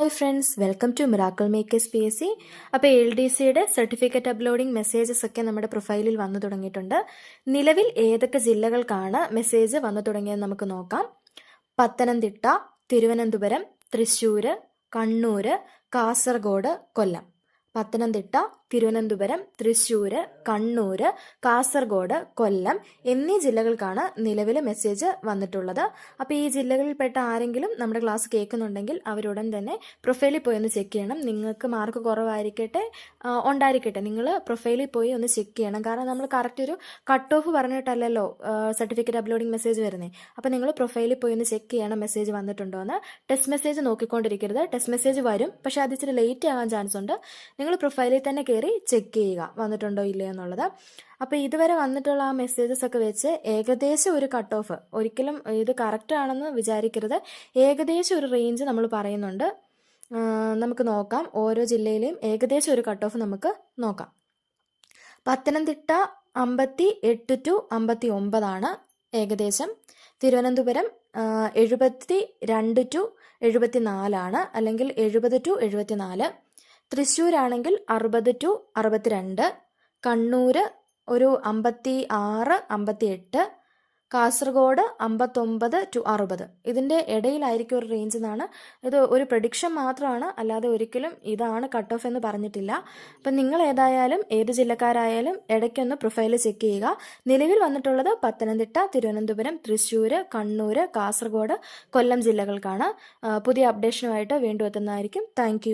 Hi friends welcome to miracle makers P S C അപ്പോൾ L D സിയുടെ certificate uploading messages ഒക്കെ നമ്മുടെ പ്രൊഫൈലിൽ വന്നു തുടങ്ങിയിട്ടുണ്ട്. നിലവിൽ ഏതൊക്കെ ജില്ലകൾക്കാണ് മെസ്സേജ് വന്നു തുടങ്ങിയത് നമുക്ക് നോക്കാം. പത്തനംതിട്ട തിരുവനന്തപുരം തൃശ്ശൂർ കണ്ണൂർ കാസർഗോഡ് കൊല്ലം. പത്തനംതിട്ട തിരുവനന്തപുരം തൃശൂർ കണ്ണൂർ കാസർഗോഡ് കൊല്ലം എന്നീ ജില്ലകൾക്കാണ് നിലവിൽ മെസ്സേജ് വന്നിട്ടുള്ളത്. അപ്പോൾ ഈ ജില്ലകളിൽപ്പെട്ട ആരെങ്കിലും നമ്മുടെ ക്ലാസ് കേൾക്കുന്നുണ്ടെങ്കിൽ അവരുടൻ തന്നെ പ്രൊഫൈലിൽ പോയി ഒന്ന് ചെക്ക് ചെയ്യണം. നിങ്ങൾക്ക് മാർക്ക് കുറവായിരിക്കട്ടെ ഉണ്ടായിരിക്കട്ടെ. നിങ്ങൾ പ്രൊഫൈലിൽ പോയി ഒന്ന് ചെക്ക് ചെയ്യണം. കാരണം നമ്മൾ കറക്റ്റ് ഒരു കട്ട് ഓഫ് പറഞ്ഞിട്ടല്ലല്ലോ സർട്ടിഫിക്കറ്റ് അപ്ലോഡിംഗ് മെസ്സേജ് വരുന്നത് അപ്പോൾ നിങ്ങൾ പ്രൊഫൈലിൽ പോയി ഒന്ന് ചെക്ക് ചെയ്യണം മെസ്സേജ് വന്നിട്ടുണ്ടോ എന്ന് ടെസ്റ്റ് മെസ്സേജ് നോക്കിക്കൊണ്ടിരിക്കരുത്. ടെസ്റ്റ് മെസ്സേജ് വരും പക്ഷേ അത് ഇച്ചിരി ലേറ്റ് ആകാൻ ചാൻസ് ഉണ്ട്. നിങ്ങൾ പ്രൊഫൈലിൽ തന്നെ കയറി ചെക്ക് ചെയ്യുക. വന്നിട്ടുണ്ടോ ഇല്ലയോ എന്നുള്ളത്. അപ്പോൾ ഇതുവരെ വന്നിട്ടുള്ള ആ മെസ്സേജസ് ഒക്കെ വെച്ച് ഏകദേശം ഒരു കട്ട് ഓഫ് ഒരിക്കലും ഇത് കറക്റ്റ് ആണെന്ന് വിചാരിക്കരുത്. ഏകദേശം ഒരു റേഞ്ച് നമ്മൾ പറയുന്നുണ്ട്. നമുക്ക് നോക്കാം. ഓരോ ജില്ലയിലെയും ഏകദേശം ഒരു കട്ട് ഓഫ് നമുക്ക് നോക്കാം. പത്തനംതിട്ട അമ്പത്തി എട്ട് ടു അമ്പത്തി ഒമ്പതാണ് ഏകദേശം. തിരുവനന്തപുരം എഴുപത്തി രണ്ട് ടു എഴുപത്തി നാലാണ് അല്ലെങ്കിൽ എഴുപത് ടു എഴുപത്തി നാല് തൃശ്ശൂരാണെങ്കിൽ അറുപത് ടു അറുപത്തിരണ്ട് കണ്ണൂർ ഒരു അമ്പത്തി ആറ് അമ്പത്തി എട്ട് കാസർഗോഡ് അമ്പത്തൊമ്പത് ടു അറുപത്. ഇതിന്റെ ഇടയിലായിരിക്കും ഒരു റേഞ്ച് എന്നാണ്. ഇത് ഒരു പ്രഡിക്ഷൻ മാത്രമാണ്. അല്ലാതെ ഒരിക്കലും ഇതാണ് കട്ട് ഓഫ് എന്ന് പറഞ്ഞിട്ടില്ല. അപ്പം നിങ്ങൾ ഏതായാലും ഏത് ജില്ലക്കാരായാലും ഇടയ്ക്കൊന്ന് പ്രൊഫൈൽ ചെക്ക് ചെയ്യുക. നിലവിൽ വന്നിട്ടുള്ളത് പത്തനംതിട്ട തിരുവനന്തപുരം തൃശ്ശൂർ കണ്ണൂർ കാസർഗോഡ് കൊല്ലം ജില്ലകൾക്കാണ്. പുതിയ അപ്ഡേഷനുമായിട്ട് വീണ്ടും എത്തുന്നതായിരിക്കും. താങ്ക്